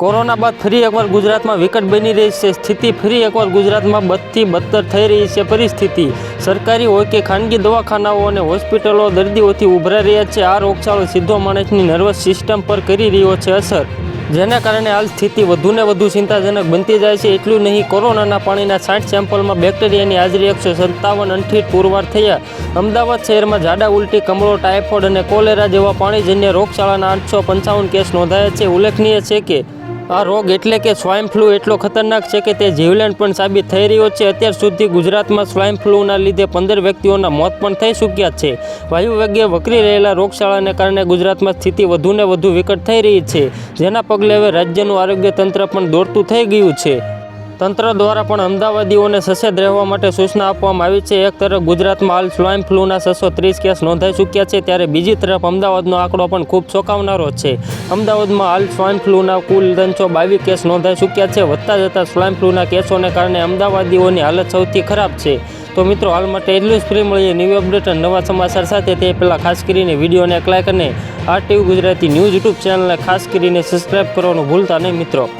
Corona બાદ ફરી એકવાર ગુજરાતમાં વિકટ બની રહી છે. સ્થિતિ ફરી એકવાર ગુજરાતમાં બદથી બદતર થઈ રહી છે પરિસ્થિતિ. સરકારી હોય કે ખાનગી દવાખાનાઓ અને હોસ્પિટલો દર્દીઓથી ઉભરાઈ રહ્યા છે. આ રોગચાળો સીધો માણસની નર્વસ સિસ્ટમ પર કરી રહ્યો છે અસર. જેના કારણે હાલ સ્થિતિ વધુને વધુ ચિંતાજનક બનતી જાય છે. એટલું નહીં, કોરોનાના પાણીના સાઠ સેમ્પલમાં બેક્ટેરિયાની હાજરી એકસો સત્તાવન અંઠીટ પુરવાર થયા. અમદાવાદ શહેરમાં ઝાડા ઉલટી, કમળો, ટાઇફોઇડ અને કોલેરા જેવા પાણીજન્ય રોગચાળાના આઠસો પંચાવન કેસ નોંધાયા છે. ઉલ્લેખનીય છે કે આ રોગ એટલે કે સ્વાઇન ફ્લૂ એટલો ખતરનાક છે કે તે જીવલેણ પણ સાબિત થઈ રહ્યો છે. અત્યાર સુધી ગુજરાતમાં સ્વાઇન ફ્લૂના લીધે પંદર વ્યક્તિઓના મોત પણ થઈ ચૂક્યા છે. વાયુ વકરી રહેલા રોગશાળાને કારણે ગુજરાતમાં સ્થિતિ વધુને વધુ વિકટ થઈ રહી છે. જેના પગલે હવે રાજ્યનું આરોગ્ય તંત્ર પણ દોડતું થઈ ગયું છે. તંત્ર દ્વારા પણ અમદાવાદીઓને સસેદ રહેવા માટે સૂચના આપવામાં આવી છે. એક તરફ ગુજરાતમાં હાલ સ્વાઇન ફ્લૂના છસો ત્રીસ કેસ નોંધાઈ ચૂક્યા છે, ત્યારે બીજી તરફ અમદાવાદનો આંકડો પણ ખૂબ ચોંકાવનારો છે. અમદાવાદમાં હાલ સ્વાઇન ફ્લૂના કુલ ત્રણસો બાવીસ કેસ નોંધાઈ ચૂક્યા છે, વધતા જતા સ્વાઇન ફ્લૂના કેસોને કારણે અમદાવાદીઓની હાલત સૌથી ખરાબ છે. તો મિત્રો, હાલ માટે એટલું જ ફ્રી મળીએ ન્યૂ અપડેટ અને નવા સમાચાર સાથે. તે પહેલાં ખાસ કરીને વિડીયોને એક લાઇક અને આ ટીવી ગુજરાતી ન્યૂઝ યુટ્યુબ ચેનલને ખાસ કરીને સબસ્ક્રાઈબ કરવાનું ભૂલતા નહીં મિત્રો.